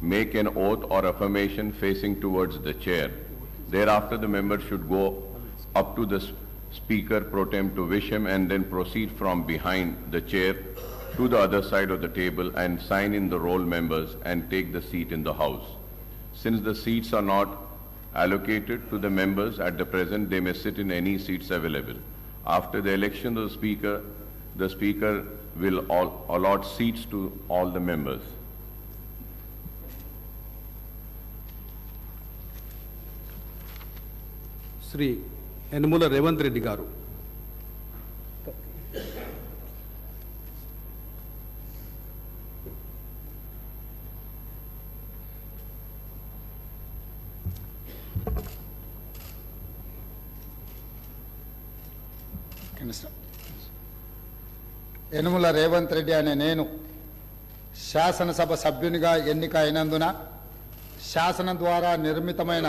make an oath or affirmation facing towards the chair. Thereafter, the member should go up to the speaker pro tem to wish him and then proceed from behind the chair to the other side of the table and sign in the roll members and take the seat in the house. Since the seats are not allocated to the members at the present, they may sit in any seats available. After the election of the speaker, the speaker will all- allot seats to all the members. Shri Yanamala Revanth Reddy గారు. యనుమల రేవంత్ రెడ్డి అనే నేను శాసనసభ సభ్యునిగా ఎన్నిక అయినందున శాసనం ద్వారా నిర్మితమైన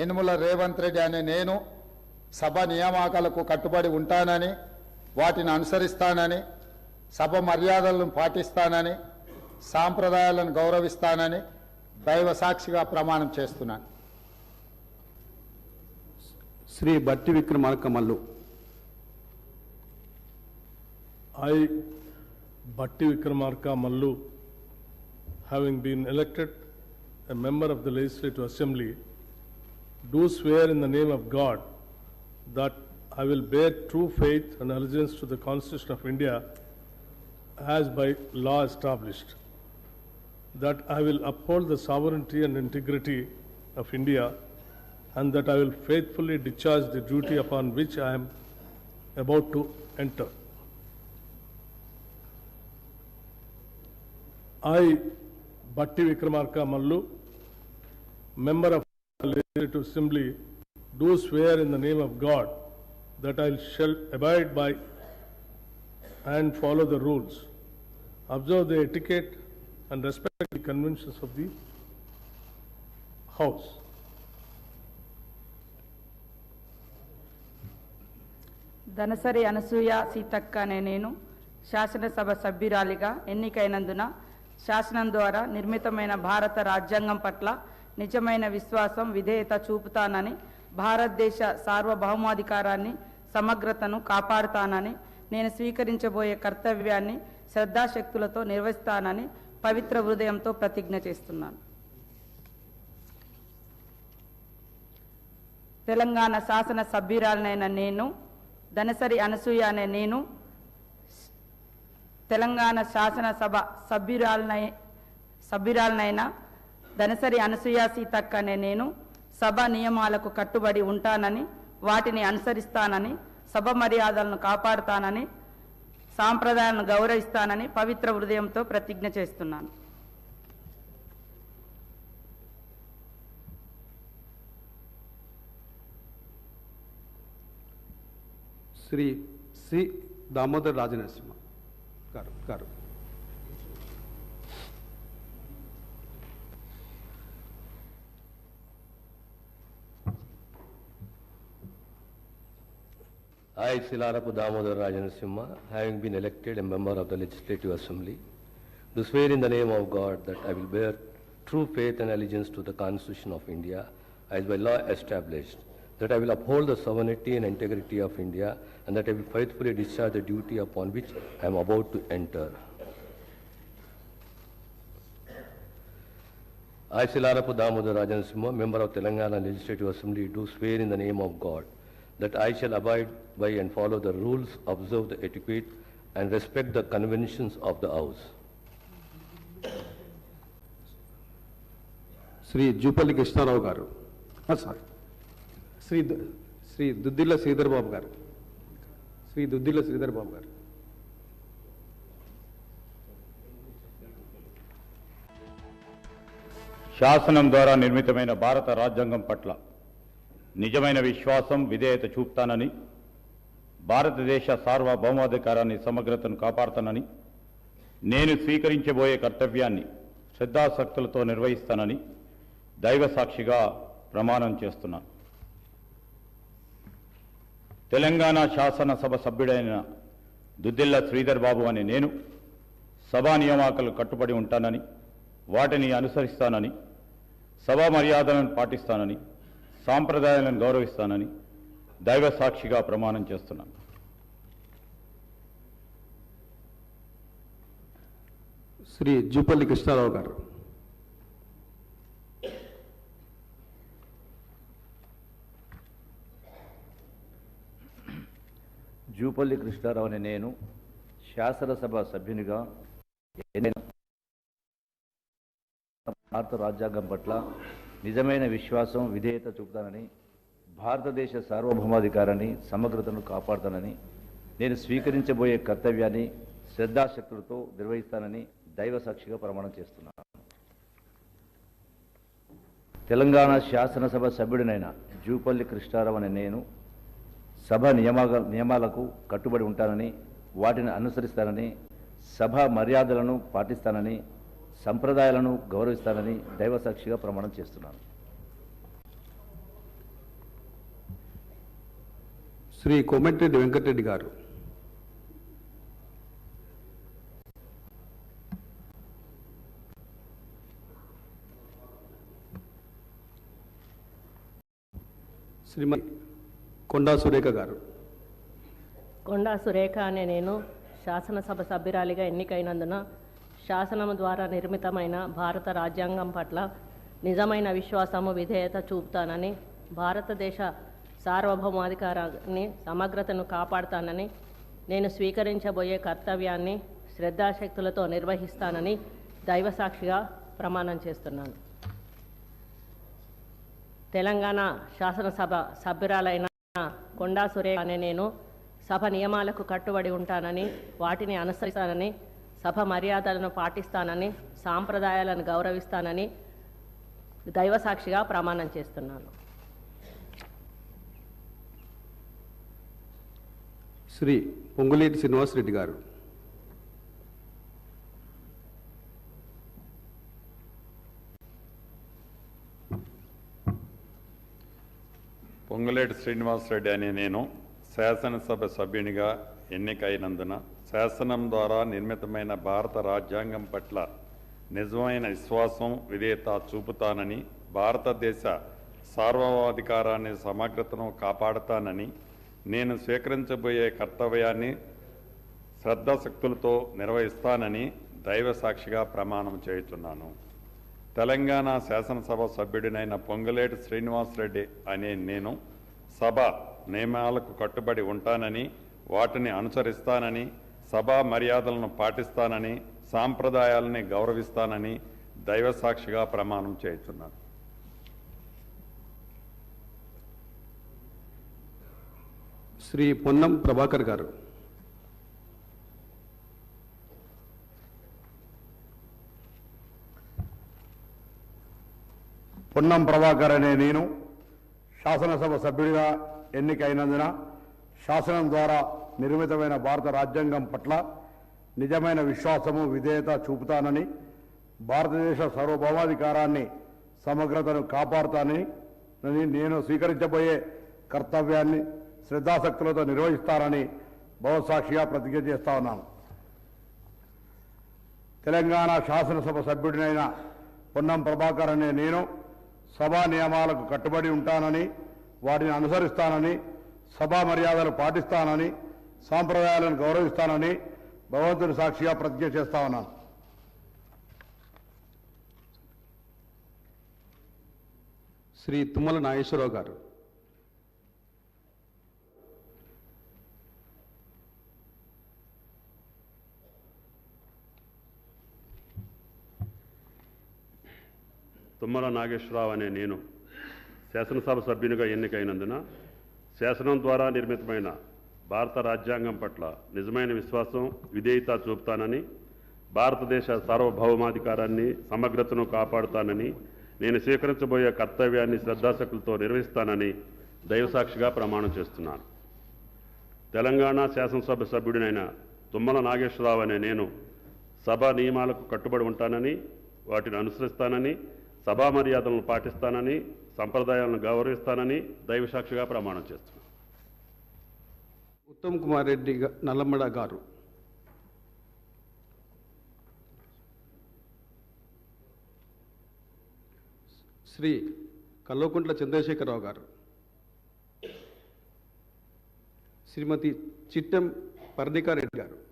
యనుమల రేవంత్ రెడ్డి అనే నేను సభ నియామకాలకు కట్టుబడి ఉంటానని వాటిని అనుసరిస్తానని సభ మర్యాదలను పాటిస్తానని సాంప్రదాయాలను గౌరవిస్తానని దైవ సాక్షిగా ప్రమాణం చేస్తున్నాను. శ్రీ బట్టి Vikramarka Mallu. I, Bhatti Vikramarka Mallu, having been elected a member of the Legislative Assembly, do swear in the name of God that I will bear true faith and allegiance to the Constitution of India as by law established, that I will uphold the sovereignty and integrity of India, and that I will faithfully discharge the duty upon which I am about to enter. I, Bhatti Vikramarka Mallu, member of the Legislative Assembly, do swear in the name of God that I shall abide by and follow the rules, observe the etiquette and respect the conventions of the House. Dhanasari Anasuya Seethakka అనే నేను శాసనసభ సభ్యురాలిగా ఎన్నికైనందున శాసనం ద్వారా నిర్మితమైన భారత రాజ్యాంగం పట్ల నిజమైన విశ్వాసం విధేయత చూపుతానని భారతదేశ సార్వభౌమాధికారాన్ని సమగ్రతను కాపాడుతానని నేను స్వీకరించబోయే కర్తవ్యాన్ని శ్రద్ధాశక్తులతో నిర్వహిస్తానని పవిత్ర హృదయంతో ప్రతిజ్ఞ చేస్తున్నాను. తెలంగాణ శాసన సభ్యురాలనైన నేను ధనసరి అనసూయ అనే నేను తెలంగాణ శాసనసభ సభ్యురాలనై సభ్యురాలనైనా దనసరి అనసూయ సీతక్క అనే నేను సభ నియమాలకు కట్టుబడి ఉంటానని వాటిని అనుసరిస్తానని సభ మర్యాదలను కాపాడుతానని సాంప్రదాయాలను గౌరవిస్తానని పవిత్ర హృదయంతో ప్రతిజ్ఞ చేస్తున్నాను. శ్రీ సి దామోదర్ రాజనరసింహ గారు గారు. I, Silarapu Damodar Rajansimha, having been elected a member of the Legislative Assembly, do swear in the name of God that I will bear true faith and allegiance to the Constitution of India as by law established, that I will uphold the sovereignty and integrity of India, and that I will faithfully discharge the duty upon which I am about to enter. I, Silarapu Damodar Rajansimha, member of Telangana Legislative Assembly, do swear in the name of God that I shall abide by and follow the rules, observe the etiquette, and respect the conventions of the House. Shri Jupally Krishnarao గారు sorry Shri దు- శ్రీ దుద్దిల్ల శ్రీధర్ బాబు గారు శ్రీ దుద్దిల్ల శ్రీధర్ బాబు గారు శాసనం ద్వారా నిర్మితమైన భారత రాజ్యాంగం పట్ల నిజమైన విశ్వాసం విధేయత చూపుతానని భారతదేశ సార్వభౌమాధికారాన్ని సమగ్రతను కాపాడుతానని నేను స్వీకరించబోయే కర్తవ్యాన్ని శ్రద్ధాశక్తులతో నిర్వహిస్తానని దైవ సాక్షిగా ప్రమాణం చేస్తున్నాను. తెలంగాణ శాసనసభ సభ్యుడైన దుద్దిల్ల శ్రీధర్ బాబు అని నేను సభా నియామకాలు కట్టుబడి ఉంటానని వాటిని అనుసరిస్తానని సభా మర్యాదలను పాటిస్తానని సాంప్రదాయాలను గౌరవిస్తానని దైవ సాక్షిగా ప్రమాణం చేస్తున్నాను. శ్రీ జూపల్లి కృష్ణారావు గారు. జూపల్లి కృష్ణారావు అనే నేను శాసనసభ సభ్యునిగా భారత రాజ్యాంగం పట్ల నిజమైన విశ్వాసం విధేయత చూపుతానని భారతదేశ సార్వభౌమాధికారాన్ని సమగ్రతను కాపాడుతానని నేను స్వీకరించబోయే కర్తవ్యాన్ని శ్రద్ధాశక్తులతో నిర్వహిస్తానని దైవ సాక్షిగా ప్రమాణం చేస్తున్నాను. తెలంగాణ శాసనసభ సభ్యుడినైన జూపల్లి కృష్ణారావు అనే నేను సభ నియమా నియమాలకు కట్టుబడి ఉంటానని వాటిని అనుసరిస్తానని సభ మర్యాదలను పాటిస్తానని సంప్రదాయాలను గౌరవిస్తానని దైవసాక్షిగా ప్రమాణం చేస్తున్నాను. శ్రీ కోమటిరెడ్డి వెంకటరెడ్డి గారు. శ్రీమతి కొండా సురేఖ గారు. కొండా సురేఖ అనే నేను శాసనసభ సభ్యురాలిగా ఎన్నికైనందున శాసనం ద్వారా నిర్మితమైన భారత రాజ్యాంగం పట్ల నిజమైన విశ్వాసము విధేయత చూపుతానని భారతదేశ సార్వభౌమాధికారాన్ని సమగ్రతను కాపాడుతానని నేను స్వీకరించబోయే కర్తవ్యాన్ని శ్రద్ధాశక్తులతో నిర్వహిస్తానని దైవసాక్షిగా ప్రమాణం చేస్తున్నాను. తెలంగాణ శాసనసభ సభ్యురాలైన కొండా సురే అనే నేను సభ నియమాలకు కట్టుబడి ఉంటానని వాటిని అనుసరిస్తానని సభ మర్యాదలను పాటిస్తానని సాంప్రదాయాలను గౌరవిస్తానని దైవసాక్షిగా ప్రమాణం చేస్తున్నాను. శ్రీ పొంగులేటి శ్రీనివాసరెడ్డి గారు. పొంగులేటి శ్రీనివాసరెడ్డి అనే నేను శాసనసభ సభ్యునిగా ఎన్నికైనందున శాసనం ద్వారా నిర్మితమైన భారత రాజ్యాంగం పట్ల నిజమైన విశ్వాసం విధేయత చూపుతానని భారతదేశ సార్వభౌమాధికారాన్ని సమగ్రతను కాపాడుతానని నేను స్వీకరించబోయే కర్తవ్యాన్ని శ్రద్ధాశక్తులతో నిర్వహిస్తానని దైవ సాక్షిగా ప్రమాణం చేయుచున్నాను. తెలంగాణ శాసనసభ సభ్యుడినైన పొంగులేటి శ్రీనివాసరెడ్డి అనే నేను సభ నియమాలకు కట్టుబడి ఉంటానని వాటిని అనుసరిస్తానని సభా మర్యాదలను పాటిస్తానని సాంప్రదాయాలని గౌరవిస్తానని దైవ సాక్షిగా ప్రమాణం చేస్తున్నాను శ్రీ పొన్నం ప్రభాకర్ గారు. పొన్నం ప్రభాకర్ అనే నేను శాసనసభ సభ్యుడిగా ఎన్నికైనందున శాసనం ద్వారా నిర్మితమైన భారత రాజ్యాంగం పట్ల నిజమైన విశ్వాసము విధేయత చూపుతానని భారతదేశ సార్వభౌమాధికారాన్ని సమగ్రతను కాపాడుతానని నేను స్వీకరించబోయే కర్తవ్యాన్ని శ్రద్ధాశక్తులతో నిర్వహిస్తానని భవసాక్షిగా ప్రతిజ్ఞ చేస్తా ఉన్నాను. తెలంగాణ శాసనసభ సభ్యుడినైన పొన్నం ప్రభాకర్ అనే నేను సభా నియమాలకు కట్టుబడి ఉంటానని వాటిని అనుసరిస్తానని సభా మర్యాదలు పాటిస్తానని సాంప్రదాయాలను గౌరవిస్తానని భగవంతుని సాక్షిగా ప్రతిజ్ఞ చేస్తా ఉన్నాను. శ్రీ తుమ్మల నాగేశ్వరరావు గారు. తుమ్మల నాగేశ్వరరావు అనే నేను శాసనసభ సభ్యునిగా ఎన్నికైనందున శాసనం ద్వారా నిర్మితమైన భారత రాజ్యాంగం పట్ల నిజమైన విశ్వాసం విధేయత చూపుతానని భారతదేశ సార్వభౌమాధికారాన్ని సమగ్రతను కాపాడుతానని నేను స్వీకరించబోయే కర్తవ్యాన్ని శ్రద్ధాశక్తులతో నిర్వహిస్తానని దైవసాక్షిగా ప్రమాణం చేస్తున్నాను. తెలంగాణ శాసనసభ సభ్యుడినైన తుమ్మల నాగేశ్వరరావు అనే నేను సభ నియమాలకు కట్టుబడి ఉంటానని వాటిని అనుసరిస్తానని సభా మర్యాదలను పాటిస్తానని సంప్రదాయాలను గౌరవిస్తానని దైవసాక్షిగా ప్రమాణం చేస్తున్నాను. ఉత్తమ్ కుమార్ రెడ్డి గా- నల్లమడ గారు. శ్రీ కల్లోకుంట్ల చంద్రశేఖరరావు గారు. శ్రీమతి చిట్టెం పర్ణికారెడ్డి గారు.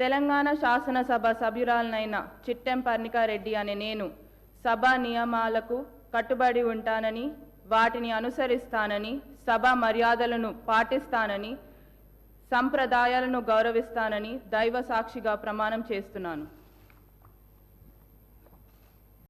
తెలంగాణ శాసనసభ సభ్యురాలనైన చిట్టెం పర్ణికారెడ్డి అనే నేను సభ నియమాలకు కట్టుబడి ఉంటానని వాటిని అనుసరిస్తానని సభ మర్యాదలను పాటిస్తానని సంప్రదాయాలను గౌరవిస్తానని దైవ సాక్షిగా ప్రమాణం చేస్తున్నాను.